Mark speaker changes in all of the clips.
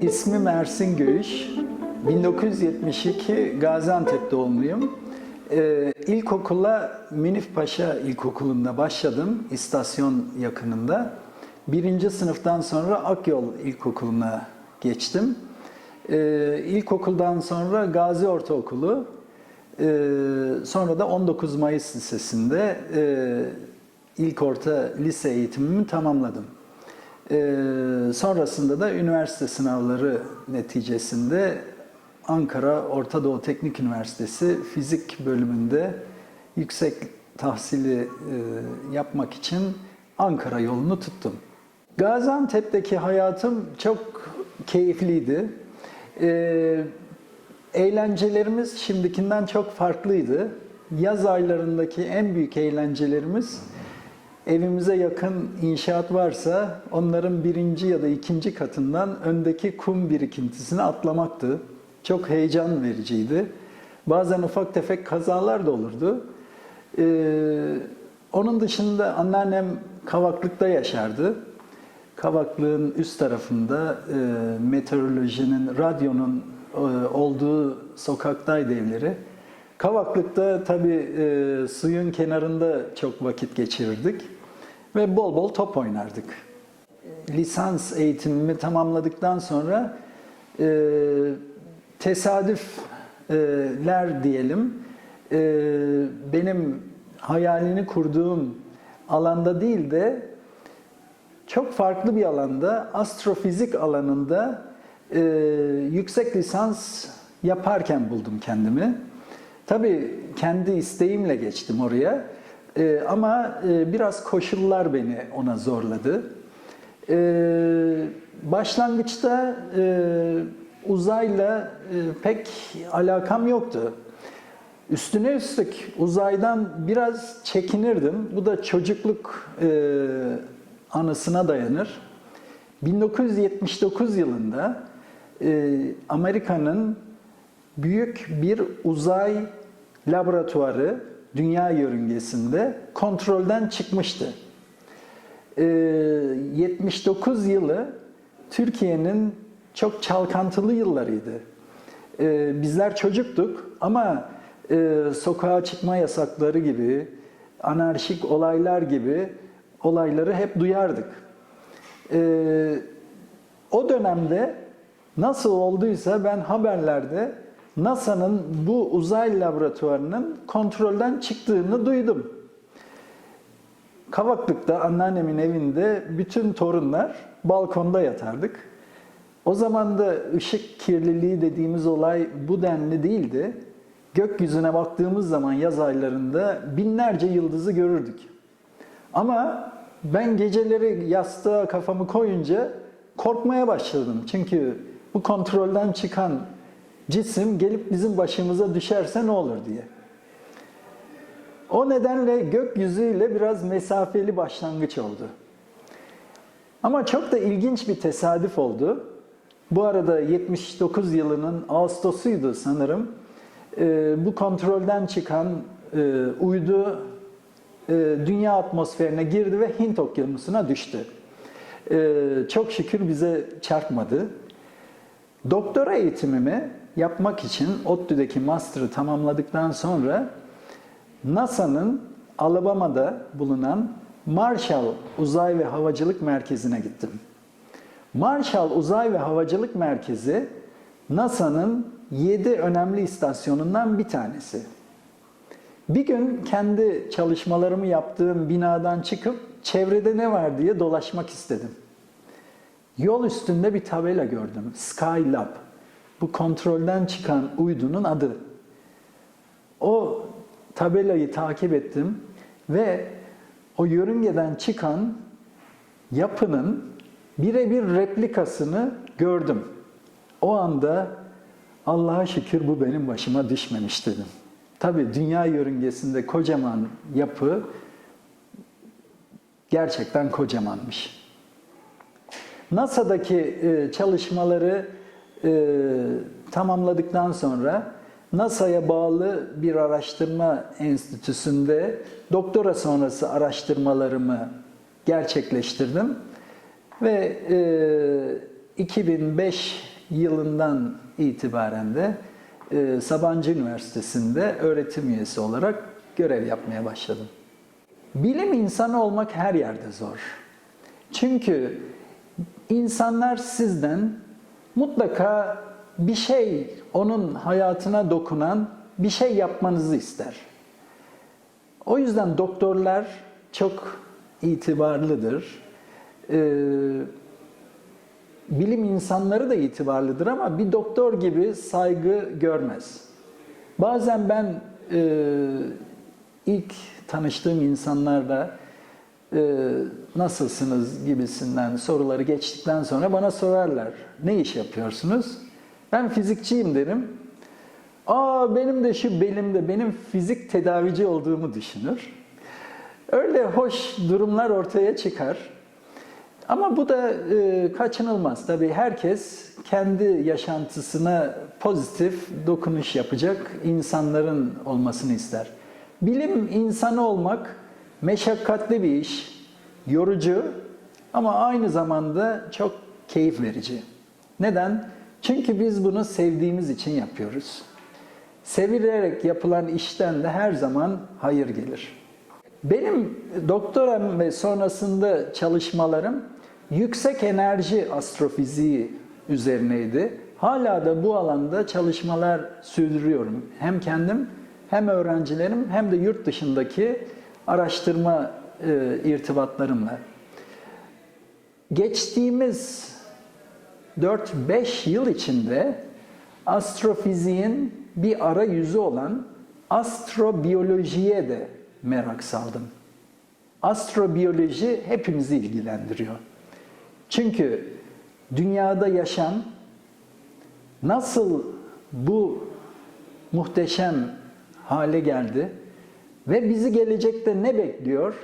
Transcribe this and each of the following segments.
Speaker 1: İsmim Ersin Göğüş. 1972 Gaziantep doğumluyum. Ee, ilkokula Minif Paşa İlkokulu'nda başladım, istasyon yakınında. Birinci sınıftan sonra Akyol İlkokulu'na geçtim. Ee, ilkokuldan sonra Gazi Ortaokulu, ee, sonra da 19 Mayıs Lisesi'nde e, ilk orta lise eğitimimi tamamladım. Ee, sonrasında da üniversite sınavları neticesinde Ankara Orta Doğu Teknik Üniversitesi fizik bölümünde yüksek tahsili e, yapmak için Ankara yolunu tuttum. Gaziantep'teki hayatım çok keyifliydi. Ee, eğlencelerimiz şimdikinden çok farklıydı. Yaz aylarındaki en büyük eğlencelerimiz evimize yakın inşaat varsa onların birinci ya da ikinci katından öndeki kum birikintisini atlamaktı. Çok heyecan vericiydi. Bazen ufak tefek kazalar da olurdu. Ee, onun dışında anneannem Kavaklık'ta yaşardı. Kavaklık'ın üst tarafında e, meteorolojinin, radyonun e, olduğu sokaktaydı evleri. Kavaklık'ta tabii e, suyun kenarında çok vakit geçirirdik ve bol bol top oynardık. Lisans eğitimimi tamamladıktan sonra e, tesadüfler diyelim e, benim hayalini kurduğum alanda değil de çok farklı bir alanda astrofizik alanında e, yüksek lisans yaparken buldum kendimi. Tabii kendi isteğimle geçtim oraya. Ee, ama e, biraz koşullar beni ona zorladı. Ee, başlangıçta e, uzayla e, pek alakam yoktu. Üstüne üstlük uzaydan biraz çekinirdim. Bu da çocukluk e, anısına dayanır. 1979 yılında e, Amerika'nın büyük bir uzay laboratuvarı dünya yörüngesinde kontrolden çıkmıştı. Ee, 79 yılı Türkiye'nin çok çalkantılı yıllarıydı. Ee, bizler çocuktuk ama e, sokağa çıkma yasakları gibi, anarşik olaylar gibi olayları hep duyardık. Ee, o dönemde nasıl olduysa ben haberlerde NASA'nın bu uzay laboratuvarının kontrolden çıktığını duydum. Kavaklık'ta anneannemin evinde bütün torunlar balkonda yatardık. O zaman da ışık kirliliği dediğimiz olay bu denli değildi. Gökyüzüne baktığımız zaman yaz aylarında binlerce yıldızı görürdük. Ama ben geceleri yastığa kafamı koyunca korkmaya başladım. Çünkü bu kontrolden çıkan cisim gelip bizim başımıza düşerse ne olur diye. O nedenle gökyüzüyle biraz mesafeli başlangıç oldu. Ama çok da ilginç bir tesadüf oldu. Bu arada 79 yılının Ağustos'uydu sanırım. Ee, bu kontrolden çıkan e, uydu e, dünya atmosferine girdi ve Hint okyanusuna düştü. Ee, çok şükür bize çarpmadı. Doktora eğitimimi yapmak için ODTÜ'deki master'ı tamamladıktan sonra NASA'nın Alabama'da bulunan Marshall Uzay ve Havacılık Merkezi'ne gittim. Marshall Uzay ve Havacılık Merkezi NASA'nın 7 önemli istasyonundan bir tanesi. Bir gün kendi çalışmalarımı yaptığım binadan çıkıp çevrede ne var diye dolaşmak istedim. Yol üstünde bir tabela gördüm. Skylab. Bu kontrolden çıkan uydunun adı. O tabelayı takip ettim ve o yörüngeden çıkan yapının birebir replikasını gördüm. O anda Allah'a şükür bu benim başıma düşmemiş dedim. Tabi dünya yörüngesinde kocaman yapı gerçekten kocamanmış. NASA'daki e, çalışmaları e, tamamladıktan sonra NASA'ya bağlı bir araştırma enstitüsünde doktora sonrası araştırmalarımı gerçekleştirdim ve e, 2005 yılından itibaren de e, Sabancı Üniversitesi'nde öğretim üyesi olarak görev yapmaya başladım. Bilim insanı olmak her yerde zor. Çünkü insanlar sizden mutlaka bir şey onun hayatına dokunan bir şey yapmanızı ister. O yüzden doktorlar çok itibarlıdır. Ee, bilim insanları da itibarlıdır ama bir doktor gibi saygı görmez. Bazen ben e, ilk tanıştığım insanlarla e, nasılsınız gibisinden soruları geçtikten sonra bana sorarlar. Ne iş yapıyorsunuz? Ben fizikçiyim derim. Aa benim de şu belimde benim fizik tedavici olduğumu düşünür. Öyle hoş durumlar ortaya çıkar. Ama bu da e, kaçınılmaz. Tabii herkes kendi yaşantısına pozitif dokunuş yapacak insanların olmasını ister. Bilim insanı olmak meşakkatli bir iş, yorucu ama aynı zamanda çok keyif verici. Neden? Çünkü biz bunu sevdiğimiz için yapıyoruz. Sevilerek yapılan işten de her zaman hayır gelir. Benim doktoram ve sonrasında çalışmalarım yüksek enerji astrofiziği üzerineydi. Hala da bu alanda çalışmalar sürdürüyorum. Hem kendim hem öğrencilerim hem de yurt dışındaki araştırma e, irtibatlarımla. Geçtiğimiz 4-5 yıl içinde astrofiziğin bir arayüzü olan astrobiyolojiye de merak saldım. Astrobiyoloji hepimizi ilgilendiriyor. Çünkü dünyada yaşam nasıl bu muhteşem hale geldi ve bizi gelecekte ne bekliyor?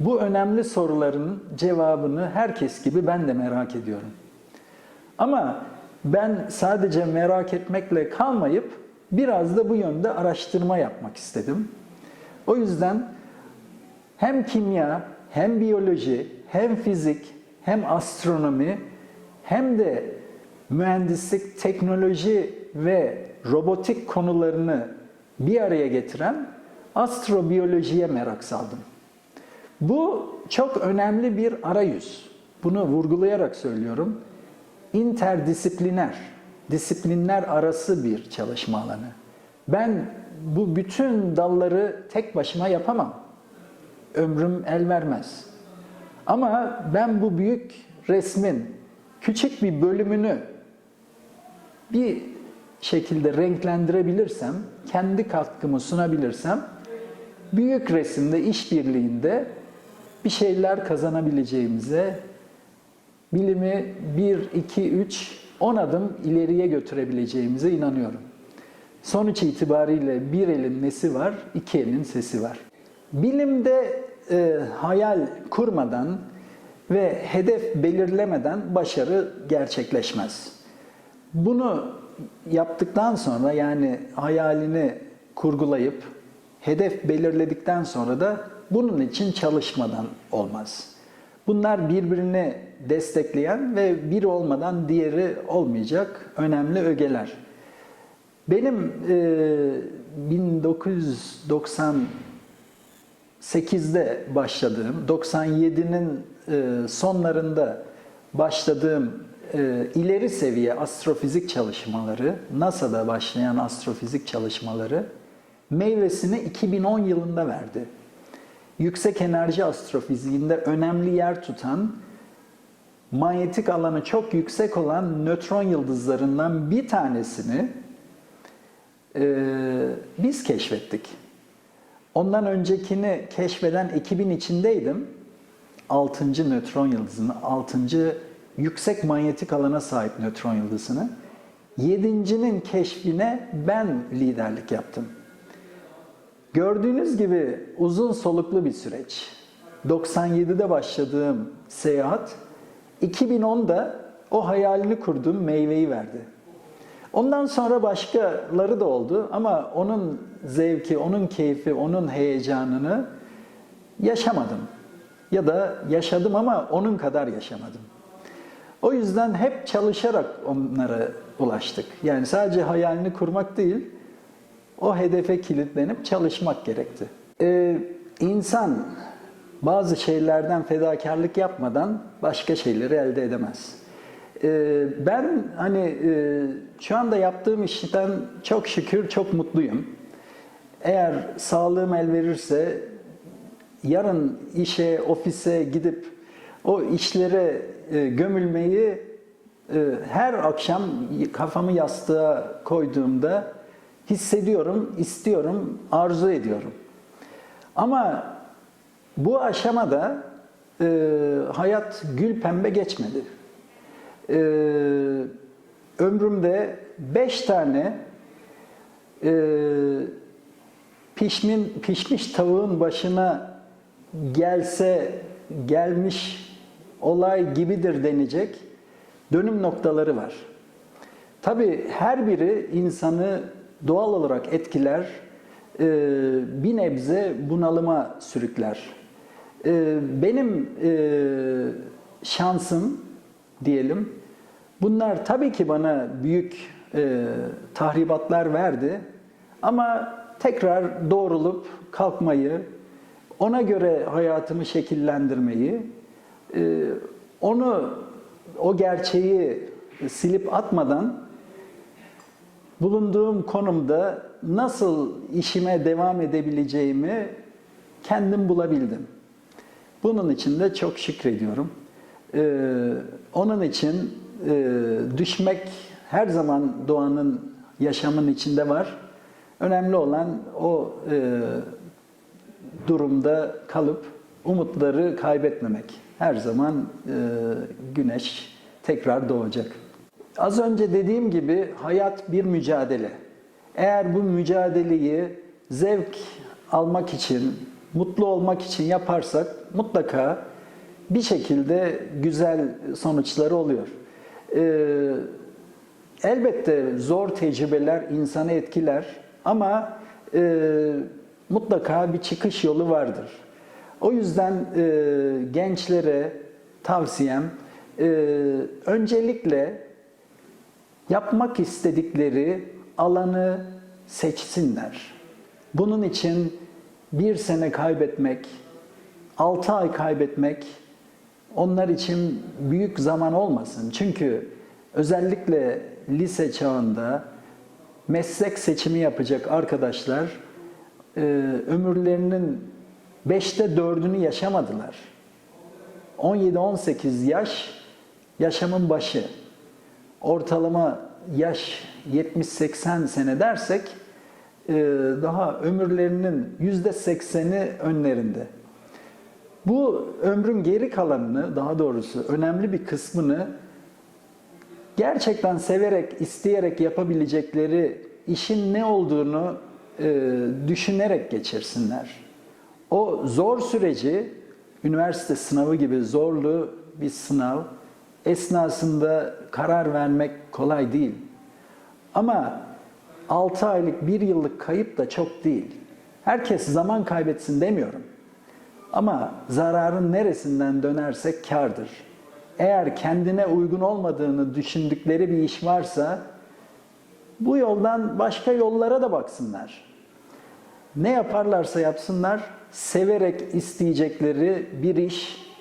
Speaker 1: Bu önemli soruların cevabını herkes gibi ben de merak ediyorum. Ama ben sadece merak etmekle kalmayıp biraz da bu yönde araştırma yapmak istedim. O yüzden hem kimya, hem biyoloji, hem fizik, hem astronomi, hem de mühendislik, teknoloji ve robotik konularını bir araya getiren astrobiyolojiye merak saldım. Bu çok önemli bir arayüz. Bunu vurgulayarak söylüyorum. İnterdisipliner, disiplinler arası bir çalışma alanı. Ben bu bütün dalları tek başıma yapamam. Ömrüm el vermez. Ama ben bu büyük resmin küçük bir bölümünü bir şekilde renklendirebilirsem, kendi katkımı sunabilirsem, büyük resimde, işbirliğinde bir şeyler kazanabileceğimize, bilimi 1, 2, 3, 10 adım ileriye götürebileceğimize inanıyorum. Sonuç itibariyle bir elin nesi var, iki elin sesi var. Bilimde e, hayal kurmadan ve hedef belirlemeden başarı gerçekleşmez. Bunu yaptıktan sonra yani hayalini kurgulayıp hedef belirledikten sonra da bunun için çalışmadan olmaz. Bunlar birbirini destekleyen ve bir olmadan diğeri olmayacak önemli ögeler. Benim e, 1998'de başladığım, 97'nin e, sonlarında başladığım e, ileri seviye astrofizik çalışmaları, NASA'da başlayan astrofizik çalışmaları meyvesini 2010 yılında verdi. Yüksek enerji astrofiziğinde önemli yer tutan, manyetik alanı çok yüksek olan nötron yıldızlarından bir tanesini e, biz keşfettik. Ondan öncekini keşfeden ekibin içindeydim. 6. nötron yıldızını, 6. yüksek manyetik alana sahip nötron yıldızını. Yedincinin keşfine ben liderlik yaptım. Gördüğünüz gibi uzun soluklu bir süreç. 97'de başladığım seyahat 2010'da o hayalini kurduğum meyveyi verdi. Ondan sonra başkaları da oldu ama onun zevki, onun keyfi, onun heyecanını yaşamadım. Ya da yaşadım ama onun kadar yaşamadım. O yüzden hep çalışarak onlara ulaştık. Yani sadece hayalini kurmak değil, o hedefe kilitlenip çalışmak gerekti. Ee, insan bazı şeylerden fedakarlık yapmadan başka şeyleri elde edemez. Ee, ben hani e, şu anda yaptığım işten çok şükür çok mutluyum. Eğer sağlığım el verirse yarın işe, ofise gidip o işlere e, gömülmeyi e, her akşam kafamı yastığa koyduğumda hissediyorum, istiyorum, arzu ediyorum. Ama bu aşamada e, hayat gül pembe geçmedi. E, ömrümde beş tane e, pişmin, pişmiş tavuğun başına gelse gelmiş olay gibidir denecek dönüm noktaları var. Tabii her biri insanı doğal olarak etkiler, e, bir nebze bunalıma sürükler. E, Benim e, şansım diyelim, bunlar tabii ki bana büyük e, tahribatlar verdi ama tekrar doğrulup kalkmayı, ona göre hayatımı şekillendirmeyi, e, onu o gerçeği silip atmadan bulunduğum konumda nasıl işime devam edebileceğimi kendim bulabildim. Bunun için de çok şükrediyorum. Ee, onun için e, düşmek her zaman doğanın yaşamın içinde var. Önemli olan o e, durumda kalıp umutları kaybetmemek. Her zaman e, güneş tekrar doğacak. Az önce dediğim gibi hayat bir mücadele. Eğer bu mücadeleyi zevk almak için, mutlu olmak için yaparsak mutlaka bir şekilde güzel sonuçları oluyor. Ee, elbette zor tecrübeler insanı etkiler ama e, mutlaka bir çıkış yolu vardır. O yüzden e, gençlere tavsiyem e, öncelikle yapmak istedikleri alanı seçsinler. Bunun için bir sene kaybetmek, altı ay kaybetmek onlar için büyük zaman olmasın. Çünkü özellikle lise çağında meslek seçimi yapacak arkadaşlar e, ömürlerinin beşte dördünü yaşamadılar. 17-18 yaş yaşamın başı ortalama yaş 70-80 sene dersek e, daha ömürlerinin yüzde 80'i önlerinde. Bu ömrün geri kalanını, daha doğrusu önemli bir kısmını gerçekten severek, isteyerek yapabilecekleri işin ne olduğunu e, düşünerek geçirsinler. O zor süreci, üniversite sınavı gibi zorlu bir sınav, esnasında karar vermek kolay değil. Ama 6 aylık, 1 yıllık kayıp da çok değil. Herkes zaman kaybetsin demiyorum. Ama zararın neresinden dönersek kardır. Eğer kendine uygun olmadığını düşündükleri bir iş varsa bu yoldan başka yollara da baksınlar. Ne yaparlarsa yapsınlar, severek isteyecekleri bir iş,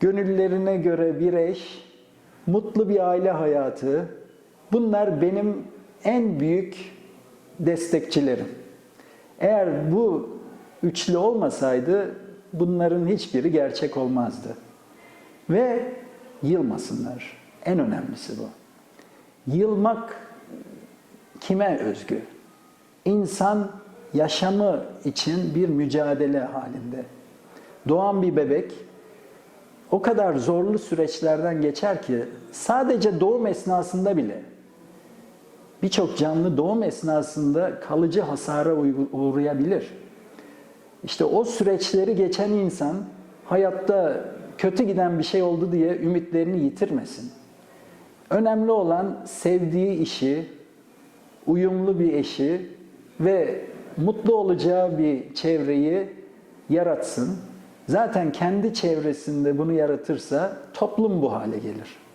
Speaker 1: gönüllerine göre bir eş, mutlu bir aile hayatı, bunlar benim en büyük destekçilerim. Eğer bu üçlü olmasaydı bunların hiçbiri gerçek olmazdı. Ve yılmasınlar. En önemlisi bu. Yılmak kime özgü? İnsan yaşamı için bir mücadele halinde. Doğan bir bebek o kadar zorlu süreçlerden geçer ki sadece doğum esnasında bile birçok canlı doğum esnasında kalıcı hasara uğrayabilir. İşte o süreçleri geçen insan hayatta kötü giden bir şey oldu diye ümitlerini yitirmesin. Önemli olan sevdiği işi, uyumlu bir eşi ve mutlu olacağı bir çevreyi yaratsın. Zaten kendi çevresinde bunu yaratırsa toplum bu hale gelir.